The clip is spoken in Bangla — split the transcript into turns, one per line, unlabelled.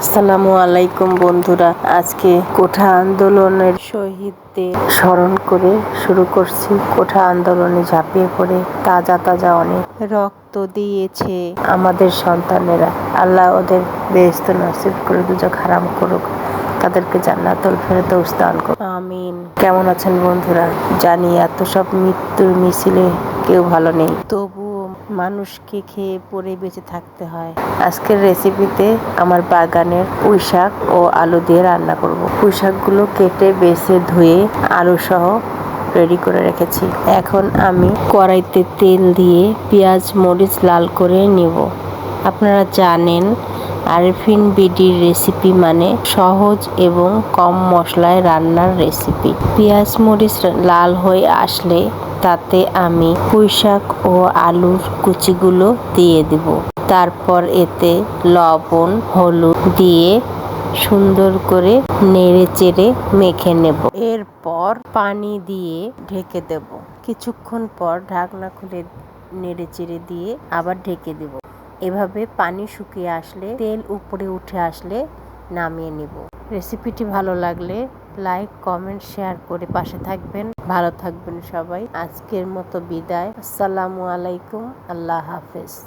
আসসালামু আলাইকুম বন্ধুরা। আজকে কোঠা আন্দোলনের শহীদদের স্মরণ করে শুরু করছি। কোঠা আন্দোলনে ঝাঁপিয়ে পড়ে, তাজা তাজা অনেক রক্ত দিয়েছে আমাদের সন্তানেরা। আল্লাহ ওদের বেহেস্ত নসিব করে, দুজক হারাম করুক, তাদেরকে জান্নাতুল ফেরদৌস দান করুক। আমিন। কেমন আছেন বন্ধুরা? জানি এত সব মৃত্যুর মিছিলে কেউ ভালো নেই। তবুও মানুষকে খেয়ে পরে বেঁচে থাকতে হয়। আজকের রেসিপিতে আমার বাগানের পুঁই শাক ও আলু দিয়ে রান্না করব। পুঁই শাকগুলো কেটে, বেছে, ধুয়ে আলু সহ রেডি করে রেখেছি। এখন আমি কড়াইতে তেল দিয়ে পেঁয়াজ, মরিচ লাল করে নেব। আপনারা জানেন, আরফিন বিডির রেসিপি মানে সহজ এবং কম মশলায় রান্নার রেসিপি পেঁয়াজ, মরিচ লাল হয়ে আসলে তাতে আমি পুঁই শাক ও আলুর কুচিগুলো দিয়ে দেব। তারপর এতে লবণ, হলুদ দিয়ে সুন্দর করে নেড়ে চেড়ে মেখে নেব। এরপর পানি দিয়ে ঢেকে দেব। কিছুক্ষণ পর ঢাকনা খুলে নেড়ে চেড়ে দিয়ে আবার ঢেকে দেব। এভাবে পানি শুকিয়ে আসলে, তেল উপরে উঠে আসলে নামিয়ে নিব। রেসিপিটি ভালো লাগলে লাইক, কমেন্ট, শেয়ার করে পাশে থাকবেন। ভালো থাকবেন সবাই। আজকের মতো বিদায়। আসসালামু আলাইকুম। আল্লাহ হাফেজ।